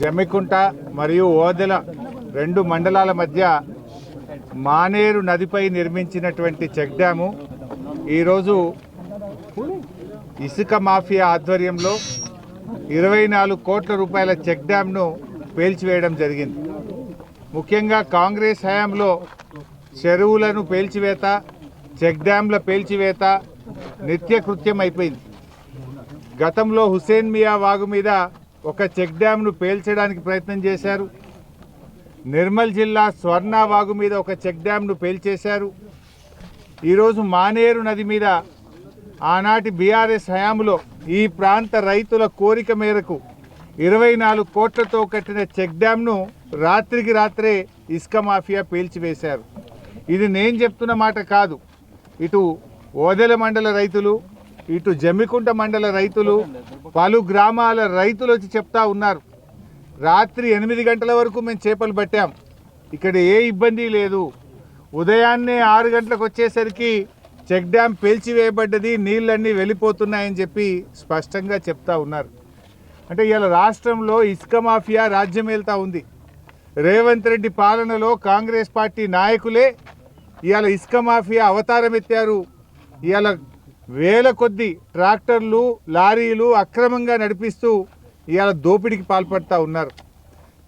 జమ్మికుంట మరియు ఓదెల రెండు మండలాల మధ్య మానేరు నదిపై నిర్మించినటువంటి చెక్ డ్యాము. ఈరోజు ఇసుక మాఫియా ఆధ్వర్యంలో ఇరవై నాలుగు కోట్ల రూపాయల చెక్ డ్యామ్ను పేల్చివేయడం జరిగింది. ముఖ్యంగా కాంగ్రెస్ హయాంలో చెరువులను పేల్చివేత చెక్ డ్యాంల పేల్చివేత నిత్యకృత్యం అయిపోయింది. గతంలో హుసేన్ మియా వాగు మీద ఒక చెక్ డ్యామ్ను పేల్చడానికి ప్రయత్నం చేశారు. నిర్మల్ జిల్లా స్వర్ణవాగు మీద ఒక చెక్ డ్యామ్ను పేల్చేశారు. ఈరోజు మానేరు నది మీద ఆనాటి బీఆర్ఎస్ హయాంలో ఈ ప్రాంత రైతుల కోరిక మేరకు ఇరవై నాలుగు కోట్లతో కట్టిన చెక్ డ్యామ్ను రాత్రికి రాత్రే ఇసుక మాఫియా పేల్చివేశారు. ఇది నేను చెప్తున్న మాట కాదు. ఇటు ఓదెల మండల రైతులు ఇటు జమ్మికుంట మండల రైతులు పలు గ్రామాల రైతులు వచ్చి చెప్తా ఉన్నారు. రాత్రి ఎనిమిది గంటల వరకు మేము చేపలు పట్టాం. ఇక్కడ ఏ ఇబ్బంది లేదు. ఉదయాన్నే ఆరు గంటలకు వచ్చేసరికి చెక్ డ్యామ్ పేల్చివేయబడ్డది నీళ్ళన్నీ వెళ్ళిపోతున్నాయని చెప్పి స్పష్టంగా చెప్తా ఉన్నారు. అంటే ఇలా రాష్ట్రంలో ఇసుక మాఫియా రాజ్యం ఉంది. రేవంత్ రెడ్డి పాలనలో కాంగ్రెస్ పార్టీ నాయకులే ఇవాళ ఇసుక మాఫియా అవతారం ఎత్తారు ఇవాళ వేల కొద్ది ట్రాక్టర్లు లారీలు అక్రమంగా నడిపిస్తూ ఇవాళ దోపిడీకి పాల్పడతా ఉన్నారు.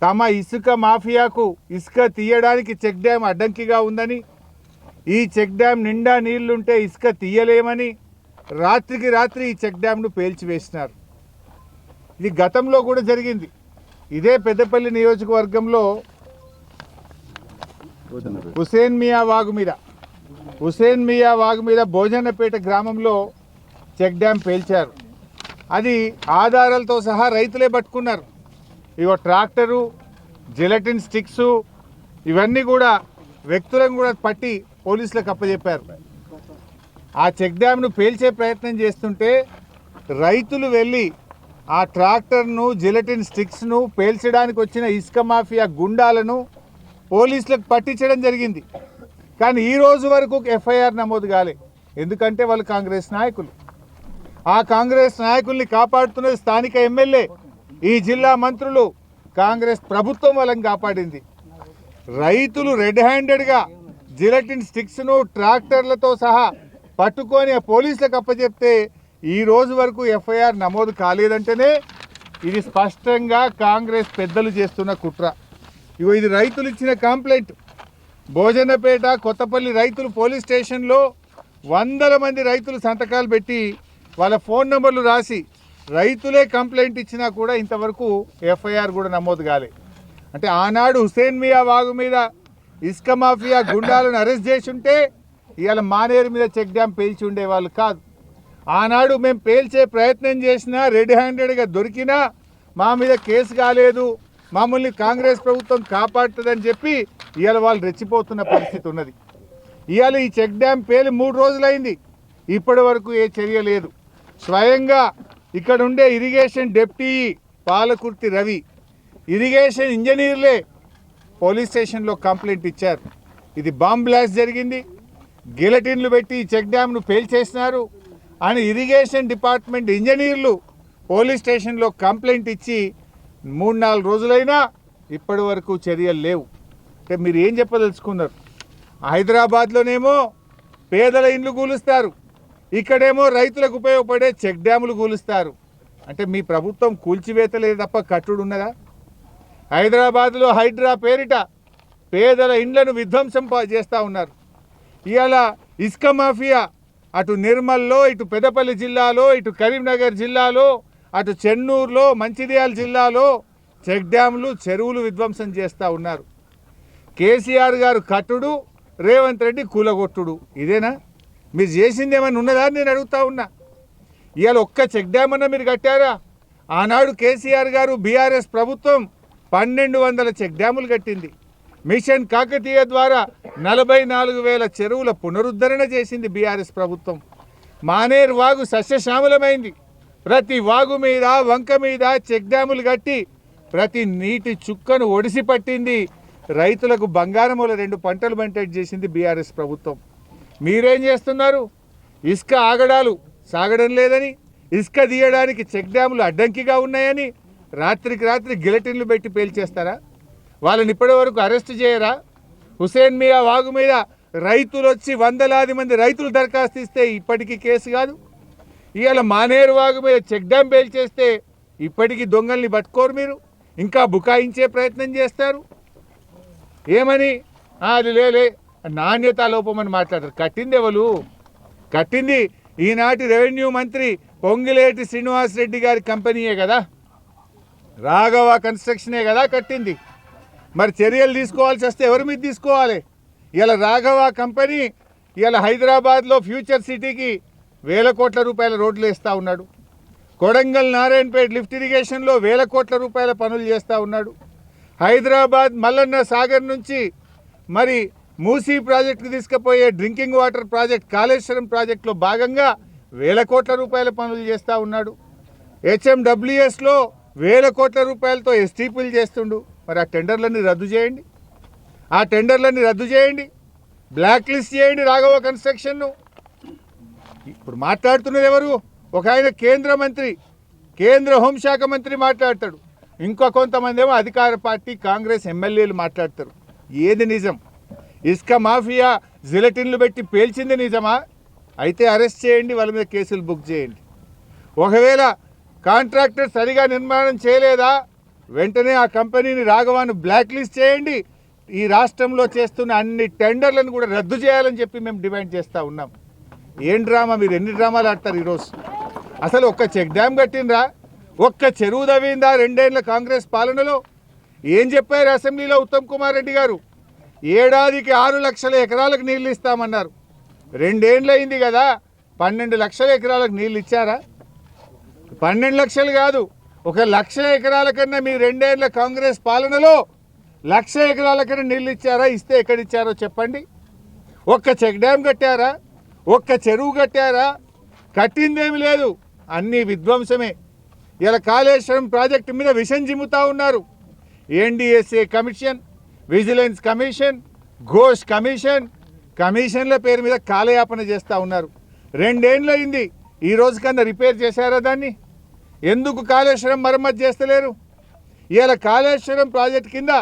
తమ ఇసుక మాఫియాకు ఇసుక తీయడానికి చెక్ డ్యామ్ అడ్డంకిగా ఉందని ఈ చెక్ డ్యామ్ నిండా నీళ్ళుంటే ఇసుక తీయలేమని రాత్రికి రాత్రి ఈ చెక్ డ్యామ్ను పేల్చివేసినారు. ఇది గతంలో కూడా జరిగింది. ఇదే పెద్దపల్లి నియోజకవర్గంలో హుసేన్ మియా వాగు మీద హుసేన్ మియా వాగు మీద భోజనపేట గ్రామంలో చెక్ డ్యామ్ పేల్చారు. అది ఆధారాలతో సహా రైతులే పట్టుకున్నారు. ఇగో ట్రాక్టరు జిలటిన్ స్టిక్స్ ఇవన్నీ కూడా వ్యక్తులను కూడా పట్టి పోలీసులకు అప్పచెప్పారు ఆ చెక్ డ్యామ్ను పేల్చే ప్రయత్నం చేస్తుంటే రైతులు వెళ్ళి ఆ ట్రాక్టర్ను జిలటిన్ స్టిక్స్ను పేల్చడానికి వచ్చిన ఇసుక మాఫియా గుండాలను పోలీసులకు పట్టించడం జరిగింది. కానీ ఈ రోజు వరకు ఎఫ్ఐఆర్ నమోదు కాలే. ఎందుకంటే వాళ్ళు కాంగ్రెస్ నాయకులు. ఆ కాంగ్రెస్ నాయకుల్ని కాపాడుతున్నది స్థానిక ఎమ్మెల్యే ఈ జిల్లా మంత్రులు. కాంగ్రెస్ ప్రభుత్వం వాళ్ళని కాపాడింది. రైతులు రెడ్ హ్యాండెడ్గా జిలటిన్ స్టిక్స్ను ట్రాక్టర్లతో సహా పట్టుకొని ఆ పోలీసులకు అప్పచెప్తే ఈ రోజు వరకు ఎఫ్ఐఆర్ నమోదు కాలేదంటేనే ఇది స్పష్టంగా కాంగ్రెస్ పెద్దలు చేస్తున్న కుట్ర. ఇగో ఇది రైతులు ఇచ్చిన కంప్లైంట్. భోజనపేట కొత్తపల్లి రైతులు పోలీస్ స్టేషన్లో వందల మంది రైతులు సంతకాలు పెట్టి వాళ్ళ ఫోన్ నెంబర్లు రాసి రైతులే కంప్లైంట్ ఇచ్చినా కూడా ఇంతవరకు ఎఫ్ఐఆర్ కూడా నమోదు కాలే. అంటే ఆనాడు హుసేన్ మియా వాగు మీద ఇసుక మాఫియా గుండాలను అరెస్ట్ చేసి ఉంటే ఇవాళ మానేరు మీద చెక్ డ్యామ్ పేల్చి ఉండేవాళ్ళు కాదు. ఆనాడు మేము పేల్చే ప్రయత్నం చేసినా రెడ్ హ్యాండెడ్గా దొరికినా మా మీద కేసు కాలేదు మమ్మల్ని కాంగ్రెస్ ప్రభుత్వం కాపాడుతుందని చెప్పి ఇవాళ వాళ్ళు రెచ్చిపోతున్న పరిస్థితి ఉన్నది. ఇవాళ ఈ చెక్ డ్యామ్ పేలి మూడు రోజులైంది. ఇప్పటి వరకు ఏ చర్య లేదు. స్వయంగా ఇక్కడ ఉండే irrigation deputy Palakurthi Ravi irrigation ఇంజనీర్లే police స్టేషన్లో కంప్లైంట్ ఇచ్చారు. ఇది బాంబ్ బ్లాస్ట్ జరిగింది. గిలటిన్లు పెట్టి ఈ చెక్ డ్యామ్ను పేల్చేసినారు. అని ఇరిగేషన్ డిపార్ట్మెంట్ ఇంజనీర్లు పోలీస్ స్టేషన్లో కంప్లైంట్ ఇచ్చి మూడు నాలుగు రోజులైనా ఇప్పటి వరకు చర్యలు లేవు. మీరు ఏం చెప్పదలుచుకున్నారు? హైదరాబాద్లోనేమో పేదల ఇండ్లు కూలుస్తారు. ఇక్కడేమో రైతులకు ఉపయోగపడే చెక్ డ్యాములు కూలుస్తారు. అంటే మీ ప్రభుత్వం కూల్చివేతలే తప్ప కట్టుడు ఉన్నదా? హైదరాబాద్లో హైడ్రా పేరిట పేదల ఇండ్లను విధ్వంసం చేస్తూ ఉన్నారు. ఇవాళ ఇసుక మాఫియా అటు నిర్మల్లో ఇటు పెద్దపల్లి జిల్లాలో ఇటు కరీంనగర్ జిల్లాలో అటు చెన్నూరులో మంచిర్యాల జిల్లాలో చెక్ డ్యాములు చెరువులు విధ్వంసం చేస్తూ ఉన్నారు. కేసీఆర్ గారు కట్టుడు రేవంత్ రెడ్డి కూలగొట్టుడు. ఇదేనా? మీరు చేసింది ఏమైనా ఉన్నదా నేను అడుగుతా ఉన్నా. ఇవాళ ఒక్క చెక్ డ్యామ్ అన్నా మీరు కట్టారా? ఆనాడు కేసీఆర్ గారు బీఆర్ఎస్ ప్రభుత్వం పన్నెండు వందల చెక్ డ్యాములు కట్టింది. మిషన్ కాకతీయ ద్వారా నలభై నాలుగు వేల చెరువుల పునరుద్ధరణ చేసింది బీఆర్ఎస్ ప్రభుత్వం. మానేరు వాగు సస్యశ్యామలమైంది. ప్రతి వాగు మీద వంక మీద చెక్ డ్యాములు కట్టి ప్రతి నీటి చుక్కను ఒడిసి పట్టింది రైతులకు బంగారముల రెండు పంటలు బంటెట్ చేసింది బీఆర్ఎస్ ప్రభుత్వం. మీరేం చేస్తున్నారు? ఇసుక ఆగడాలు సాగడం లేదని ఇసుక తీయడానికి చెక్ డ్యాములు అడ్డంకిగా ఉన్నాయని రాత్రికి రాత్రి గిలటిన్లు పెట్టి పేల్చేస్తారా? వాళ్ళని ఇప్పటి వరకు అరెస్ట్ చేయరా? హుసేన్ మియా వాగు మీద రైతులు వచ్చి వందలాది మంది రైతులు దరఖాస్తు ఇస్తే ఇప్పటికీ కేసు కాదు? ఇవాళ మానేరు వాగు మీద చెక్ డ్యామ్ పేల్చేస్తే ఇప్పటికీ దొంగల్ని పట్టుకోరు మీరు? ఇంకా బుకాయించే ప్రయత్నం చేస్తారు? ఏమని? అది లేలే నాణ్యత లోపమని మాట్లాడతారు. కట్టింది ఎవరు? కట్టింది ఈనాటి రెవెన్యూ మంత్రి పొంగిలేటి శ్రీనివాస్ రెడ్డి గారి కంపెనీయే కదా? రాఘవ కన్స్ట్రక్షనే కదా కట్టింది. మరి చర్యలు తీసుకోవాల్సి వస్తే ఎవరి మీద తీసుకోవాలి? ఇలా రాఘవ కంపెనీ ఇలా హైదరాబాద్లో ఫ్యూచర్ సిటీకి వేల కోట్ల రూపాయల రోడ్లు వేస్తూ ఉన్నాడు. కొడంగల్ నారాయణపేట లిఫ్ట్ ఇరిగేషన్లో వేల కోట్ల రూపాయల పనులు చేస్తూ ఉన్నాడు. హైదరాబాద్ మల్లన్న సాగర్ నుంచి మరి మూసీ ప్రాజెక్టుకు తీసుకుపోయే డ్రింకింగ్ వాటర్ ప్రాజెక్ట్ కాళేశ్వరం ప్రాజెక్టులో భాగంగా వేల కోట్ల రూపాయల పనులు చేస్తూ ఉన్నాడు. హెచ్ఎండబ్ల్యూఎస్లో వేల కోట్ల రూపాయలతో ఎస్టీపీలు చేస్తుండు. మరి ఆ టెండర్లన్నీ రద్దు చేయండి. ఆ టెండర్లన్నీ రద్దు చేయండి. బ్లాక్ లిస్ట్ చేయండి రాఘవ కన్స్ట్రక్షన్ను. ఇప్పుడు మాట్లాడుతున్నది ఎవరు? ఒక ఆయన కేంద్ర మంత్రి కేంద్ర హోంశాఖ మంత్రి మాట్లాడతాడు. ఇంకా కొంతమంది ఏమో అధికార పార్టీ కాంగ్రెస్ ఎమ్మెల్యేలు మాట్లాడతారు. ఏది నిజం? ఇసుక మాఫియా జిలటిన్లు పెట్టి పేల్చింది నిజమా? అయితే అరెస్ట్ చేయండి వాళ్ళ మీద కేసులు బుక్ చేయండి. ఒకవేళ కాంట్రాక్టర్ సరిగా నిర్మాణం చేయలేదా? వెంటనే ఆ కంపెనీని రాఘవాను బ్లాక్ లిస్ట్ చేయండి. ఈ రాష్ట్రంలో చేస్తున్న అన్ని టెండర్లను కూడా రద్దు చేయాలని చెప్పి మేము డిమాండ్ చేస్తూ ఉన్నాం. ఏం డ్రామా? మీరు ఎన్ని డ్రామాలు ఆడతారు ఈరోజు? అసలు ఒక్క చెక్ డ్యామ్ కట్టిండ్రా? ఒక్క చెరువు తవ్విందా రెండేళ్ళ కాంగ్రెస్ పాలనలో? ఏం చెప్పారు అసెంబ్లీలో ఉత్తమ్ కుమార్ రెడ్డి గారు? ఏడాదికి ఆరు లక్షల ఎకరాలకు నీళ్ళు ఇస్తామన్నారు రెండేండ్లు అయింది కదా పన్నెండు లక్షల ఎకరాలకు నీళ్ళు ఇచ్చారా పన్నెండు లక్షలు కాదు ఒక లక్ష ఎకరాల కన్నా మీ రెండేళ్ళ కాంగ్రెస్ పాలనలో లక్ష ఎకరాల కన్నా నీళ్ళు ఇచ్చారా ఇస్తే ఎక్కడిచ్చారో చెప్పండి. ఒక్క చెక్ డ్యామ్ కట్టారా? ఒక్క చెరువు కట్టారా? కట్టిందేమి లేదు అన్నీ విధ్వంసమే. ఇలా కాళేశ్వరం ప్రాజెక్టు మీద విషం చిమ్ముతూ ఉన్నారు. N D S A commission vigilance commission Ghosh commission కమిషన్ల పేరు మీద కాలయాపన చేస్తూ ఉన్నారు. రెండేళ్ళు అయింది ఈ రోజు కన్నా రిపేర్ చేశారా దాన్ని? ఎందుకు కాళేశ్వరం మరమ్మతు చేస్తలేరు? ఇవాళ కాళేశ్వరం ప్రాజెక్ట్ కింద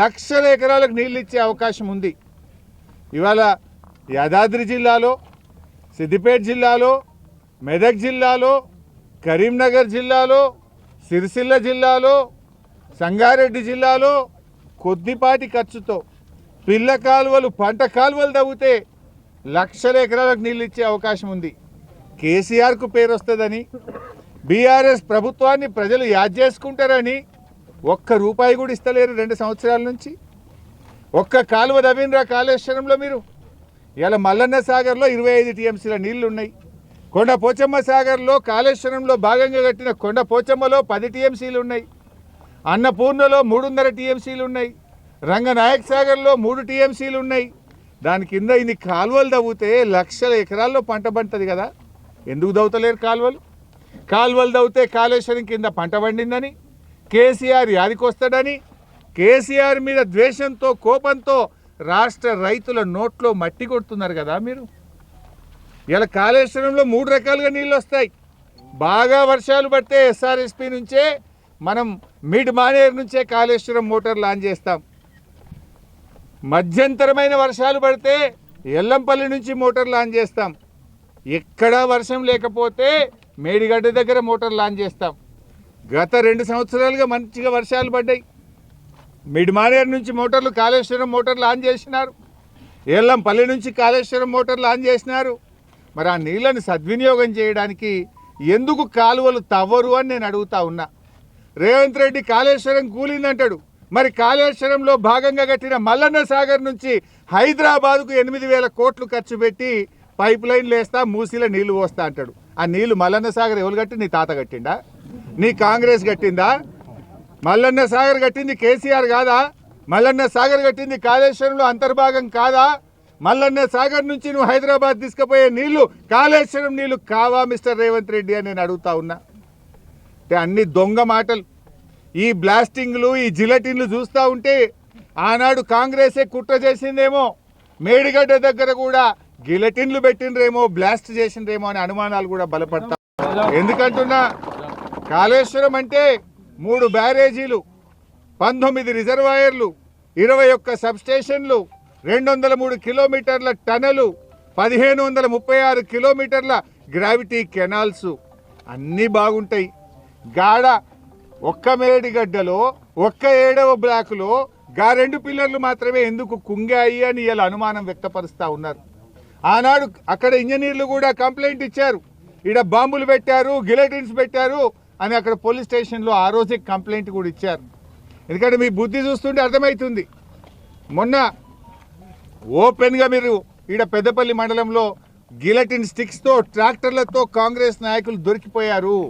లక్షల ఎకరాలకు నీళ్ళు ఇచ్చే అవకాశం ఉంది. ఇవాళ యాదాద్రి జిల్లాలో సిద్దిపేట జిల్లాలో మెదక్ జిల్లాలో కరీంనగర్ జిల్లాలో సిరిసిల్ల జిల్లాలో సంగారెడ్డి జిల్లాలో కొద్దిపాటి ఖర్చుతో పిల్ల కాలువలు పంట కాలువలు తవ్వితే లక్షల ఎకరాలకు నీళ్ళు ఇచ్చే అవకాశం ఉంది. కేసీఆర్కు పేరు వస్తుందని బీఆర్ఎస్ ప్రభుత్వాన్ని ప్రజలు యాద్ చేసుకుంటారని ఒక్క రూపాయి కూడా ఇస్తలేరు రెండు సంవత్సరాల నుంచి. ఒక్క కాలువ తవ్వినరా కాళేశ్వరంలో మీరు? ఇలా మల్లన్న సాగర్లో ఇరవై ఐదు టీఎంసీల నీళ్ళు ఉన్నాయి కొండ పోచమ్మ సాగర్లో కాళేశ్వరంలో భాగంగా కట్టిన కొండ పోచమ్మలో పది టీఎంసీలు ఉన్నాయి. అన్నపూర్ణలో మూడున్నర టీఎంసీలు ఉన్నాయి. రంగనాయక్ సాగర్లో మూడు టీఎంసీలు ఉన్నాయి. దాని కింద ఇన్ని కాలువలు తవ్వుతే లక్షల ఎకరాల్లో పంట పండుతుంది కదా. ఎందుకు దవ్వుతలేరు కాలువలు? కాలువలు తవ్వుతే కాళేశ్వరం కింద పంట పండిందని కేసీఆర్ యాదికొస్తాడని కేసీఆర్ మీద ద్వేషంతో కోపంతో రాష్ట్ర రైతుల నోట్లో మట్టి కొడుతున్నారు కదా మీరు. ఇలా కాళేశ్వరంలో మూడు రకాలుగా నీళ్ళు వస్తాయి. బాగా వర్షాలు పడితే ఎస్ఆర్ఎస్పి నుంచే మనం మిడ్ మానేరు నుంచే కాళేశ్వరం మోటార్ లాంచ్ చేస్తాం. మధ్యంతరమైన వర్షాలు పడితే ఎల్లంపల్లి నుంచి మోటార్ లాంచ్ చేస్తాం. ఎక్కడా వర్షం లేకపోతే మేడిగడ్డ దగ్గర మోటార్ లాంచ్ చేస్తాం. గత రెండు సంవత్సరాలుగా మంచిగా వర్షాలు పడ్డాయి. మిడ్ మానేరు నుంచి మోటార్లు కాళేశ్వరం మోటార్ లాంచ్ చేసినారు. ఎల్లంపల్లి నుంచి కాళేశ్వరం మోటార్ లాంచ్ చేసినారు. మరి ఆ నీళ్ళని సద్వినియోగం చేయడానికి ఎందుకు కాలువలు తవ్వరు అని నేను అడుగుతా ఉన్నా. రేవంత్ రెడ్డి కాళేశ్వరం కూలిందంటాడు. మరి కాళేశ్వరంలో భాగంగా కట్టిన మల్లన్న సాగర్ నుంచి హైదరాబాద్కు ఎనిమిది వేల కోట్లు ఖర్చు పెట్టి పైప్ లైన్లు వేస్తా మూసీలో నీళ్ళు పోస్తా అంటాడు. ఆ నీళ్ళు మల్లన్న సాగర్ ఎవరు కట్టి? నీ తాత కట్టిండా? నీ కాంగ్రెస్ కట్టిందా? మల్లన్న సాగర్ కట్టింది కేసీఆర్ కాదా? మల్లన్న సాగర్ కట్టింది కాళేశ్వరంలో అంతర్భాగం కాదా? మల్లన్న సాగర్ నుంచి నువ్వు హైదరాబాద్ తీసుకుపోయే నీళ్ళు కాళేశ్వరం నీళ్ళు కావా మిస్టర్ రేవంత్ రెడ్డి అని నేను అడుగుతా ఉన్నా. అంటే అన్ని దొంగ మాటలు. ఈ బ్లాస్టింగ్లు ఈ జిలటిన్లు చూస్తూ ఉంటే ఆనాడు కాంగ్రెసే కుట్ర చేసిందేమో. మేడిగడ్డ దగ్గర కూడా గిలటిన్లు పెట్టిండ్రేమో బ్లాస్ట్ చేసిండ్రేమో అనే అనుమానాలు కూడా బలపడతా. ఎందుకంటున్నా? కాళేశ్వరం అంటే మూడు బ్యారేజీలు పంతొమ్మిది రిజర్వాయర్లు ఇరవై ఒక్క సబ్స్టేషన్లు రెండు వందల మూడు కిలోమీటర్ల టనలు పదిహేను వందల ముప్పై ఆరు కిలోమీటర్ల గ్రావిటీ కెనాల్స్. అన్నీ బాగుంటాయి. గాడ ఒక్క మేడిగడ్డలో ఒక్క ఏడవ బ్లాకులో గా రెండు పిల్లర్లు మాత్రమే ఎందుకు కుంగాయి అని ఇలా అనుమానం వ్యక్తపరుస్తూ ఉన్నారు. ఆనాడు అక్కడ ఇంజనీర్లు కూడా కంప్లైంట్ ఇచ్చారు. ఈడ బాంబులు పెట్టారు గిలెటిన్స్ పెట్టారు అని అక్కడ పోలీస్ స్టేషన్లో ఆ రోజే కంప్లైంట్ కూడా ఇచ్చారు. ఎందుకంటే మీ బుద్ధి చూస్తుంటే అర్థమవుతుంది. మొన్న ఓపెన్గా మీరు ఈడ పెద్దపల్లి మండలంలో గిలటిన్ స్టిక్స్తో ట్రాక్టర్లతో కాంగ్రెస్ నాయకులు దొరికిపోయారు.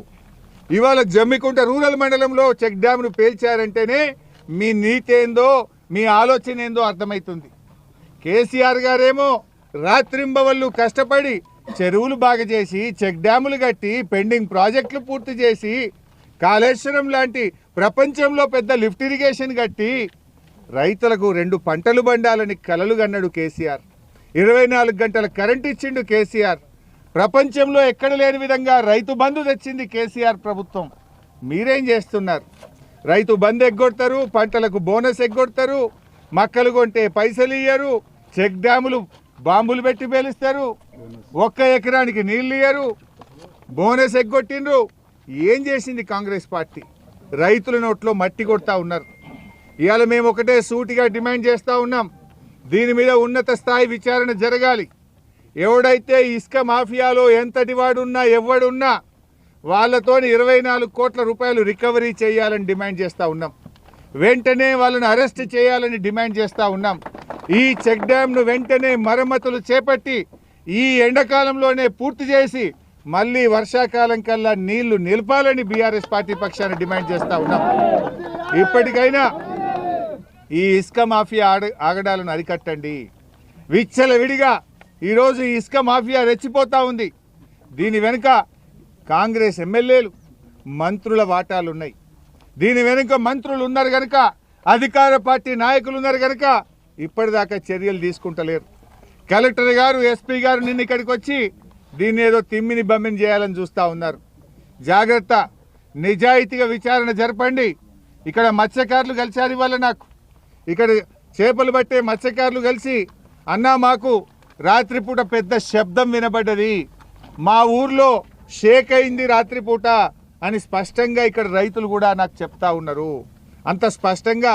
ఇవాళ జమ్మికుంట రూరల్ మండలంలో చెక్ డ్యామ్ను పేల్చారంటేనే మీ నీతి ఏందో మీ ఆలోచన ఏందో అర్థమవుతుంది కేసీఆర్ గారేమో రాత్రింబవళ్ళు కష్టపడి చెరువులు బాగా చేసి చెక్ డ్యాములు కట్టి పెండింగ్ ప్రాజెక్టులు పూర్తి చేసి కాళేశ్వరం లాంటి ప్రపంచంలో పెద్ద లిఫ్ట్ ఇరిగేషన్ కట్టి రైతులకు రెండు పంటలు బండాలని కలలు కన్నాడు కేసీఆర్. ఇరవై నాలుగు గంటల కరెంట్ ఇచ్చిండు కేసీఆర్. ప్రపంచంలో ఎక్కడ లేని విధంగా రైతు బంధు తెచ్చింది కేసీఆర్ ప్రభుత్వం. మీరేం చేస్తున్నారు? రైతు బంద్ ఎగ్గొడతారు పంటలకు బోనస్ ఎగ్గొడతారు మక్కలు కొంటే పైసలు ఇయ్యరు చెక్ డ్యాములు బాంబులు పెట్టి పేలుస్తారు ఒక్క ఎకరానికి నీళ్ళు ఇయ్యరు బోనస్ ఎగ్గొట్టిండ్రు. ఏం చేసింది కాంగ్రెస్ పార్టీ? రైతుల నోట్లో మట్టి కొడతా ఉన్నారు. ఇవాళ మేము ఒకటే సూటిగా డిమాండ్ చేస్తూ ఉన్నాం. దీని మీద ఉన్నత స్థాయి విచారణ జరగాలి. ఎవడైతే ఇసుక మాఫియాలో ఎంతటి వాడున్నా ఎవడున్నా వాళ్ళతో ఇరవై నాలుగు కోట్ల రూపాయలు రికవరీ చేయాలని డిమాండ్ చేస్తూ ఉన్నాం. వెంటనే వాళ్ళని అరెస్ట్ చేయాలని డిమాండ్ చేస్తూ ఉన్నాం. ఈ చెక్ డ్యామ్ను వెంటనే మరమ్మతులు చేపట్టి ఈ ఎండాకాలంలోనే పూర్తి చేసి మళ్ళీ వర్షాకాలం కల్లా నీళ్ళు నిలపాలని బీఆర్ఎస్ పార్టీ పక్షాన్ని డిమాండ్ చేస్తూ ఉన్నాం. ఇప్పటికైనా ఈ ఇసుక మాఫియా ఆడ ఆగడాలను అరికట్టండి. విచ్చలవిడిగా ఈరోజు ఈ ఇసుక మాఫియా రెచ్చిపోతూ ఉంది. దీని వెనుక కాంగ్రెస్ ఎమ్మెల్యేలు మంత్రుల వాటాలు ఉన్నాయి దీని వెనుక మంత్రులు ఉన్నారు కనుక అధికార పార్టీ నాయకులు ఉన్నారు కనుక ఇప్పటిదాకా చర్యలు తీసుకుంటలేరు. కలెక్టర్ గారు ఎస్పీ గారు నిన్న ఇక్కడికి వచ్చి దీన్ని ఏదో తిమ్మిని బమ్మిని చేయాలని చూస్తూ ఉన్నారు. జాగ్రత్త నిజాయితీగా విచారణ జరపండి. ఇక్కడ మత్స్యకారులు కలిసారు ఇవాళ నాకు. ఇక్కడ చేపలు పట్టే మత్స్యకారులు కలిసి అన్నా మాకు రాత్రిపూట పెద్ద శబ్దం వినబడ్డది. మా ఊర్లో షేక్ అయింది రాత్రిపూట అని స్పష్టంగా ఇక్కడ రైతులు కూడా నాకు చెప్తా ఉన్నారు. అంత స్పష్టంగా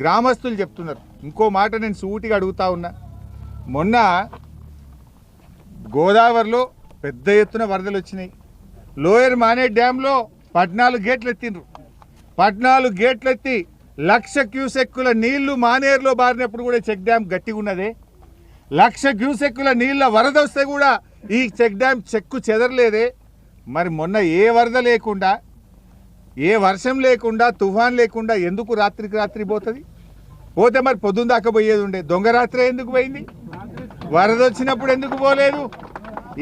గ్రామస్తులు చెప్తున్నారు. ఇంకో మాట నేను సూటిగా అడుగుతా ఉన్నా. మొన్న గోదావరిలో పెద్ద ఎత్తున వరదలు వచ్చినాయి. లోయర్ మానే డ్యాంలో పద్నాలుగు గేట్లు ఎత్తిండ్రు. పద్నాలుగు గేట్లు ఎత్తి లక్ష క్యూసెక్కుల నీళ్ళు మానేరులో బారినప్పుడు కూడా చెక్ డ్యామ్ గట్టిగా ఉన్నదే. లక్ష క్యూసెక్కుల నీళ్ళ వరద వస్తే కూడా ఈ చెక్ డ్యామ్ చెక్కు చెదరలేదే. మరి మొన్న ఏ వరద లేకుండా ఏ వర్షం లేకుండా తుఫాన్ లేకుండా ఎందుకు రాత్రికి రాత్రి పోతుంది? పోతే మరి పొద్దున్న దాకా పోయేది ఉండే. దొంగ రాత్రి ఎందుకు పోయింది? వరద వచ్చినప్పుడు ఎందుకు పోలేదు?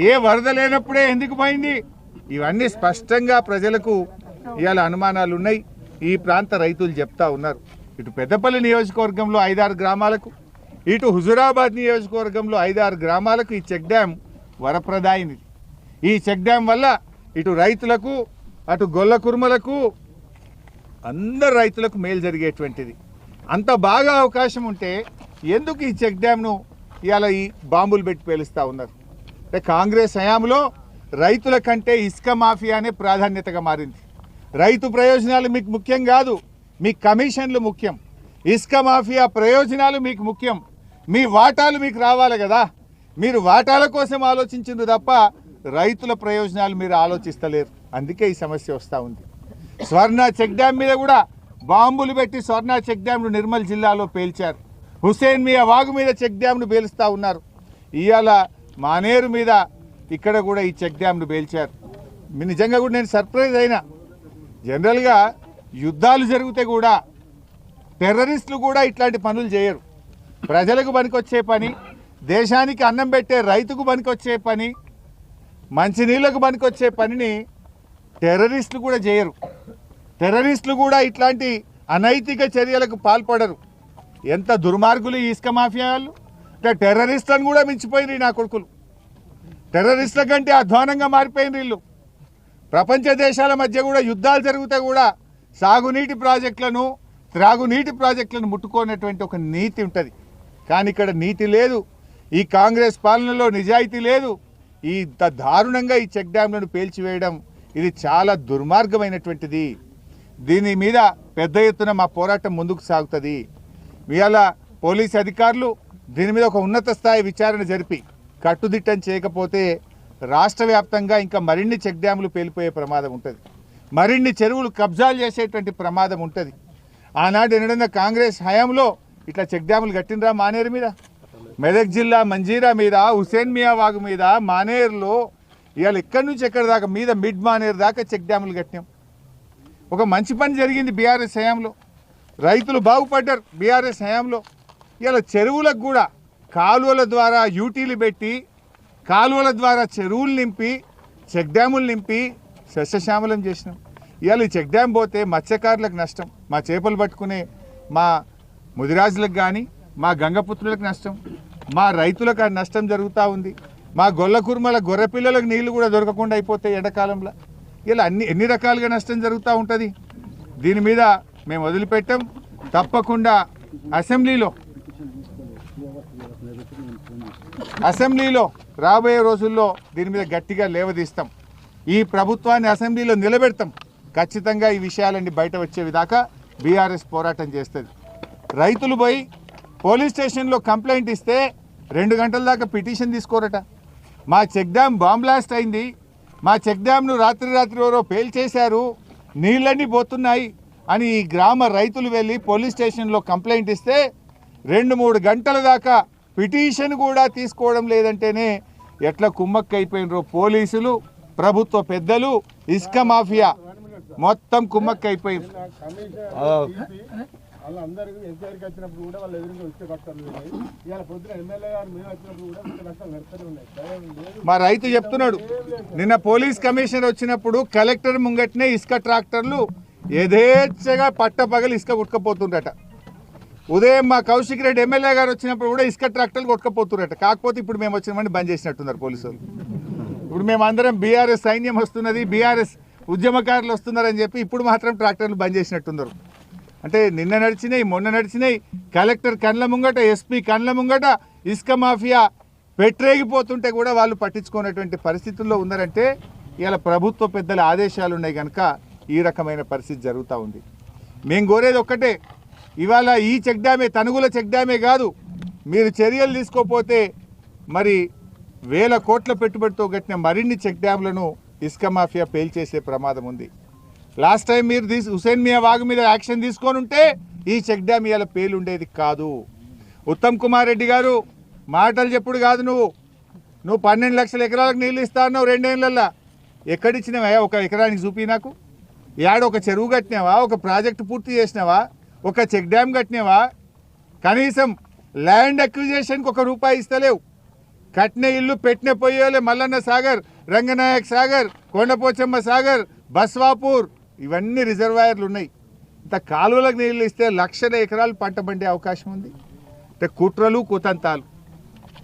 ఏ వరద లేనప్పుడే ఎందుకు పోయింది? ఇవన్నీ స్పష్టంగా ప్రజలకు ఇవాళ అనుమానాలు ఉన్నాయి ఈ ప్రాంత రైతులు చెప్తా ఉన్నారు. ఇటు పెద్దపల్లి నియోజకవర్గంలో ఐదారు గ్రామాలకు ఇటు హుజురాబాద్ నియోజకవర్గంలో ఐదారు గ్రామాలకు ఈ చెక్ డ్యామ్ వరప్రదాయినిది. ఈ చెక్ డ్యామ్ వల్ల ఇటు రైతులకు అటు గొల్ల కుర్మలకు అందరు రైతులకు మేలు జరిగేటువంటిది. అంత బాగా అవకాశం ఉంటే ఎందుకు ఈ చెక్ డ్యామ్ను ఇవాళ ఈ బాంబులు పెట్టి పేలుస్తూ ఉన్నారు? అంటే కాంగ్రెస్ హయాంలో రైతుల కంటే ఇసుక మాఫియానే ప్రాధాన్యతగా మారింది. రైతు ప్రయోజనాలు మీకు ముఖ్యం కాదు. మీ కమిషన్లు ముఖ్యం. ఇసుక మాఫియా ప్రయోజనాలు మీకు ముఖ్యం. మీ వాటాలు మీకు రావాలి కదా. మీరు వాటాల కోసం ఆలోచించింది తప్ప రైతుల ప్రయోజనాలు మీరు ఆలోచిస్తలేరు. అందుకే ఈ సమస్య వస్తూ ఉంది. స్వర్ణ చెక్ డ్యామ్ మీద కూడా బాంబులు పెట్టి స్వర్ణ చెక్ డ్యామ్ను నిర్మల్ జిల్లాలో పేల్చారు. హుసేన్ మియా వాగు మీద చెక్ డ్యామ్ను పేలుస్తూ ఉన్నారు. ఇవాళ మానేరు మీద ఇక్కడ కూడా ఈ చెక్ డ్యామ్ను పేల్చారు. నిజంగా కూడా నేను సర్ప్రైజ్ అయినా జనరల్గా యుద్ధాలు జరిగితే కూడా టెర్రరిస్టులు కూడా ఇట్లాంటి పనులు చేయరు. ప్రజలకు పనికొచ్చే పని దేశానికి అన్నం పెట్టే రైతుకు పనికొచ్చే పని మంచినీళ్ళకు పనికొచ్చే పనిని టెర్రరిస్టులు కూడా చేయరు. టెర్రరిస్టులు కూడా ఇట్లాంటి అనైతిక చర్యలకు పాల్పడరు. ఎంత దుర్మార్గులు ఇసుక మాఫియా వాళ్ళు? అంటే టెర్రరిస్టులను కూడా మించిపోయింది నా కొడుకులు. టెర్రరిస్టుల కంటే అధ్వానంగా మారిపోయింది వీళ్ళు. ప్రపంచ దేశాల మధ్య కూడా యుద్ధాలు జరిగితే కూడా సాగునీటి ప్రాజెక్టులను త్రాగునీటి ప్రాజెక్టులను ముట్టుకోనటువంటి ఒక నీతి ఉంటుంది. కానీ ఇక్కడ నీతి లేదు. ఈ కాంగ్రెస్ పాలనలో నిజాయితీ లేదు. ఈ దారుణంగా ఈ చెక్ డ్యాంలను పేల్చివేయడం ఇది చాలా దుర్మార్గమైనటువంటిది. దీని మీద పెద్ద ఎత్తున మా పోరాటం ముందుకు సాగుతుంది. ఇవాళ పోలీస్ అధికారులు దీని మీద ఒక ఉన్నత స్థాయి విచారణ జరిపి కట్టుదిట్టం చేయకపోతే రాష్ట్ర వ్యాప్తంగా ఇంకా మరిన్ని చెక్ డ్యాములు పేలిపోయే ప్రమాదం ఉంటుంది. మరిన్ని చెరువులు కబ్జాలు చేసేటువంటి ప్రమాదం ఉంటుంది. ఆనాడు ఎన్నడన్న కాంగ్రెస్ హయాంలో ఇట్లా చెక్ డ్యాములు కట్టినరా మానేరు మీద? మెదక్ జిల్లా మంజీరా మీద హుసేన్ మియా వాగు మీద మానేరులో ఇవాళ ఎక్కడి నుంచి ఎక్కడి దాకా మీద మిడ్ మానేరు దాకా చెక్ డ్యాములు కట్టినాం. ఒక మంచి పని జరిగింది బీఆర్ఎస్ హయాంలో. రైతులు బాగుపడ్డారు బీఆర్ఎస్ హయాంలో. ఇలా చెరువులకు కూడా కాలువల ద్వారా యూటీలు పెట్టి కాలువల ద్వారా చెరువులు నింపి చెక్ డ్యాములు నింపి సస్యశ్యామలం చేసినాం. ఇవాళ ఈ చెక్ డ్యామ్ పోతే మత్స్యకారులకు నష్టం మా చేపలు పట్టుకునే మా ముదిరాజులకు కానీ మా గంగపుత్రులకు నష్టం మా రైతులకు నష్టం జరుగుతూ ఉంది. మా గొల్ల కుర్మల గొర్రె పిల్లలకు నీళ్ళు కూడా దొరకకుండా అయిపోతాయి ఎండాకాలంలో. ఇలా అన్ని ఎన్ని రకాలుగా నష్టం జరుగుతూ ఉంటుంది? దీని మీద మేము వదిలిపెట్టాం. తప్పకుండా అసెంబ్లీలో అసెంబ్లీలో రాబోయే రోజుల్లో దీని మీద గట్టిగా లేవదీస్తాం. ఈ ప్రభుత్వాన్ని అసెంబ్లీలో నిలబెడతాం. ఖచ్చితంగా ఈ విషయాలన్నీ బయట వచ్చేవి దాకా బీఆర్ఎస్ పోరాటం చేస్తుంది. రైతులు పోయి పోలీస్ స్టేషన్లో కంప్లైంట్ ఇస్తే రెండు గంటల దాకా పిటిషన్ తీసుకోరట. మా చెక్ డ్యామ్ బాంబ్లాస్ట్ అయింది. మా చెక్ డ్యామ్ను రాత్రి రాత్రి ఎవరో పేల్చేశారు. నీళ్ళన్నీ పోతున్నాయి అని ఈ గ్రామ రైతులు వెళ్ళి పోలీస్ స్టేషన్లో కంప్లైంట్ ఇస్తే రెండు మూడు గంటల దాకా పిటిషన్ కూడా తీసుకోవడం లేదంటేనే ఎట్లా కుమ్మక్కైపోయినరో పోలీసులు ప్రభుత్వ పెద్దలు ఇసుక మాఫియా మొత్తం కుమ్మక్కైపోయింది వాళ్ళందరికీ ఎంక్వైరీకి వచ్చినప్పుడు కూడా వాళ్ళ ఎదురుగా ఇష్ట కష్టాలు ఉన్నాయి. ఇవాళ పొద్దున ఎమ్మెల్యే గారు మేము వచ్చినప్పుడు కూడా ఇష్ట కష్టాలు నడుస్తూనే ఉన్నాయి. భయం లేదు. మా రైతు చెప్తున్నాడు నిన్న పోలీస్ కమిషనర్ వచ్చినప్పుడు కలెక్టర్ ముంగట్నే ఇసుక ట్రాక్టర్లు యథేచ్ఛగా పట్టపగలు ఇసుక కొట్టుకపోతుండట. ఉదయం మా కౌశిక్ రెడ్డి ఎమ్మెల్యే గారు వచ్చినప్పుడు కూడా ఇసుక ట్రాక్టర్లు కొట్టుకపోతున్నారట కాకపోతే ఇప్పుడు మేము వచ్చినామని బంద్ చేసినట్టున్నారు పోలీసులు. ఇప్పుడు మేము అందరం బీఆర్ఎస్ సైన్యం వస్తున్నది బీఆర్ఎస్ ఉద్యమకారులు వస్తున్నారని చెప్పి ఇప్పుడు మాత్రం ట్రాక్టర్లు బంద్ చేసినట్టున్నారు. అంటే నిన్న నడిచినాయి మొన్న నడిచినాయి. కలెక్టర్ కండ్ల ముంగట ఎస్పీ కండ్ల ముంగట ఇసుక మాఫియా పెట్టరేగిపోతుంటే కూడా వాళ్ళు పట్టించుకునేటువంటి పరిస్థితుల్లో ఉన్నారంటే ఇవాళ ప్రభుత్వ పెద్దల ఆదేశాలు ఉన్నాయి కనుక ఈ రకమైన పరిస్థితి జరుగుతూ ఉంది. మేము కోరేది ఒక్కటే ఇవాళ ఈ చెక్ డ్యామే తనుగుల చెక్ డ్యామే కాదు. మీరు చర్యలు తీసుకోకపోతే మరి వేల కోట్ల పెట్టుబడితో కట్టిన మరిన్ని చెక్ డ్యామ్లను ఇసుక మాఫియా పేల్చేసే ప్రమాదం ఉంది. లాస్ట్ టైం మీరు తీసి హుసేన్ మియా వాగు మీద యాక్షన్ తీసుకొని ఉంటే ఈ చెక్ డ్యామ్ ఇవాళ పేలుండేది కాదు. ఉత్తమ్ కుమార్ రెడ్డి గారు మాటలు చెప్పుడు కాదు నువ్వు. నువ్వు పన్నెండు లక్షల ఎకరాలకు నీళ్ళు ఇస్తా అన్నావు రెండేళ్ళల్లో ఎక్కడిచ్చినవా ఒక ఎకరానికి చూపి నాకు. యాడ ఒక చెరువు కట్టినావా? ఒక ప్రాజెక్ట్ పూర్తి చేసినావా? ఒక చెక్ డ్యామ్ కట్టినావా? కనీసం ల్యాండ్ అక్విజేషన్కి ఒక రూపాయి ఇస్తలేవు. కట్టిన ఇల్లు పెట్టిన పొయ్యోలే మల్లన్న సాగర్ రంగనాయక్ సాగర్ కొండపోచమ్మ సాగర్ బస్వాపూర్. ఇవన్నీ రిజర్వాయర్లు ఉన్నాయి. ఇంత కాలువలకు నీళ్ళు ఇస్తే లక్షల ఎకరాలు పంట పండే అవకాశం ఉంది. అంటే కుట్రలు కుతంతాలు.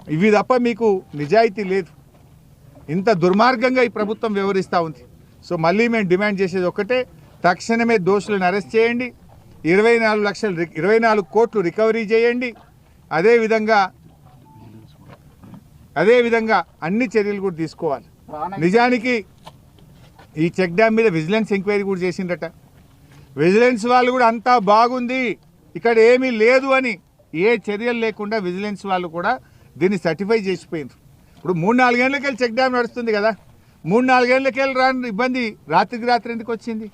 ఇవి తప్ప మీకు నిజాయితీ లేదు. ఇంత దుర్మార్గంగా ఈ ప్రభుత్వం వ్యవహరిస్తూ ఉంది. సో మళ్ళీ మేము డిమాండ్ చేసేది ఒకటే తక్షణమే దోషులను అరెస్ట్ చేయండి. ఇరవై నాలుగు లక్షలు రి- ఇరవై నాలుగు కోట్లు రికవరీ చేయండి. అదేవిధంగా అదేవిధంగా అన్ని చర్యలు కూడా తీసుకోవాలి. నిజానికి ఈ చెక్ డ్యామ్ మీద విజిలెన్స్ ఎంక్వైరీ కూడా చేసిండట విజిలెన్స్ వాళ్ళు కూడా అంతా బాగుంది ఇక్కడ ఏమీ లేదు అని ఏ చర్యలు లేకుండా విజిలెన్స్ వాళ్ళు కూడా దీన్ని సర్టిఫై చేసిపోయింది ఇప్పుడు మూడు నాలుగేళ్ళకి వెళ్ళి చెక్ డ్యామ్ నడుస్తుంది కదా. మూడు నాలుగేళ్ళకి వెళ్ళి రాని ఇబ్బంది రాత్రికి రాత్రి ఎందుకు వచ్చింది?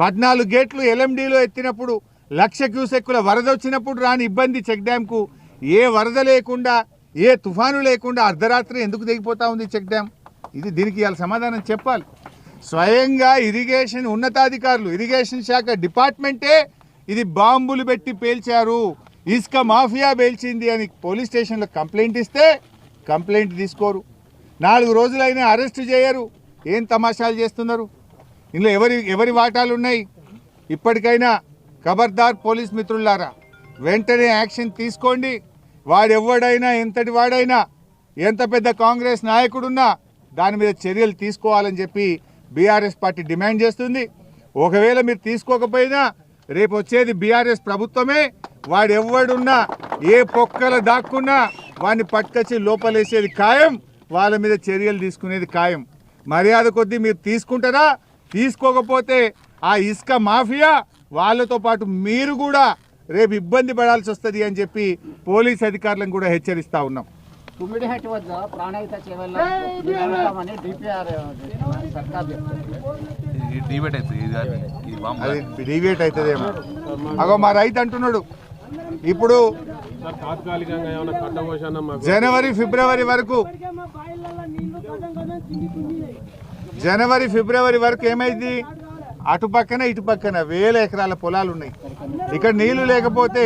పద్నాలుగు గేట్లు ఎల్ఎండిలో ఎత్తినప్పుడు లక్ష క్యూసెక్కుల వరద వచ్చినప్పుడు రాని ఇబ్బంది చెక్ డ్యామ్కు. ఏ వరద లేకుండా ఏ తుఫాను లేకుండా అర్ధరాత్రి ఎందుకు దిగిపోతా ఉంది చెక్ డ్యామ్? ఇది దీనికి ఇవాళ సమాధానం చెప్పాలి. స్వయంగా ఇరిగేషన్ ఉన్నతాధికారులు ఇరిగేషన్ శాఖ డిపార్ట్మెంటే ఇది బాంబులు పెట్టి పేల్చారు. ఇసుక మాఫియా పేల్చింది అని పోలీస్ స్టేషన్లో కంప్లైంట్ ఇస్తే కంప్లైంట్ తీసుకోరు. నాలుగు రోజులైనా అరెస్ట్ చేయరు. ఏం తమాషాలు చేస్తున్నారు? ఇందులో ఎవరి ఎవరి వాటాలు ఉన్నాయి? ఇప్పటికైనా ఖబర్దార్ పోలీస్ మిత్రులారా వెంటనే యాక్షన్ తీసుకోండి. వాడెవ్వడైనా ఎంతటి వాడైనా ఎంత పెద్ద కాంగ్రెస్ నాయకుడున్నా దాని మీద చర్యలు తీసుకోవాలని చెప్పి బీఆర్ఎస్ పార్టీ డిమాండ్ చేస్తుంది. ఒకవేళ మీరు తీసుకోకపోయినా రేపు వచ్చేది బీఆర్ఎస్ ప్రభుత్వమే. వాడెవడున్నా ఏ పొక్కల దాక్కున్నా వాడిని పట్టుకొచ్చి లోపలేసేది ఖాయం. వాళ్ళ మీద చర్యలు తీసుకునేది ఖాయం. మర్యాద కొద్దీ మీరు తీసుకుంటారా? తీసుకోకపోతే ఆ ఇసుక మాఫియా వాళ్ళతో పాటు మీరు కూడా రేపు ఇబ్బంది పడాల్సి వస్తుంది అని చెప్పి పోలీస్ అధికారులను కూడా హెచ్చరిస్తా ఉన్నాం. కుమ్మిడిహట్టి వద్ద ప్రాణహిత చేవెళ్ళమని డిపిఆర్ సర్కార్ చెప్తుంది ఇది డిబేట్ అవుతుంది ఇది కాదు ఇది వామ్ అది డివేట్ అవుతుందేమో అగో మా రైతు అంటున్నాడు ఇప్పుడు సార్ తాత్కాలికంగా ఏమైనా కట్టబోసానా మాకు? జనవరి ఫిబ్రవరి వరకు జనవరి ఫిబ్రవరి వరకు ఏమైంది? అటు పక్కన ఇటు పక్కన వేల ఎకరాల పొలాలు ఉన్నాయి. ఇక్కడ నీళ్ళు లేకపోతే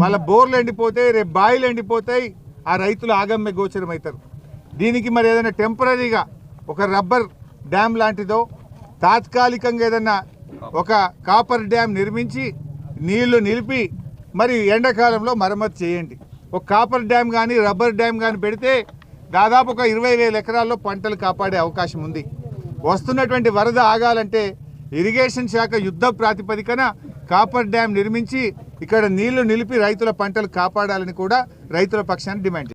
వాళ్ళ బోర్లు ఎండిపోతే రేపు బాయిలు ఎండిపోతాయి ఆ రైతులు ఆగమ్య గోచరం అవుతారు. దీనికి మరి ఏదైనా టెంపరీగా ఒక రబ్బర్ డ్యామ్ లాంటిదో తాత్కాలికంగా ఏదన్నా ఒక కాపర్ డ్యామ్ నిర్మించి నీళ్ళు నిలిపి మరి ఎండాకాలంలో మరమ్మతు చేయండి. ఒక కాపర్ డ్యామ్ కానీ రబ్బర్ డ్యామ్ కానీ పెడితే దాదాపు ఒక ఇరవై వేల ఎకరాల్లో పంటలు కాపాడే అవకాశం ఉంది. వస్తున్నటువంటి వరద ఆగాలంటే ఇరిగేషన్ శాఖ యుద్ధ ప్రాతిపదికన కాపర్ డ్యాం నిర్మించి ఇక్కడ నీళ్ళు నిలిపి రైతుల పంటలు కాపాడాలని కూడా రైతుల పక్షాన్ని డిమాండ్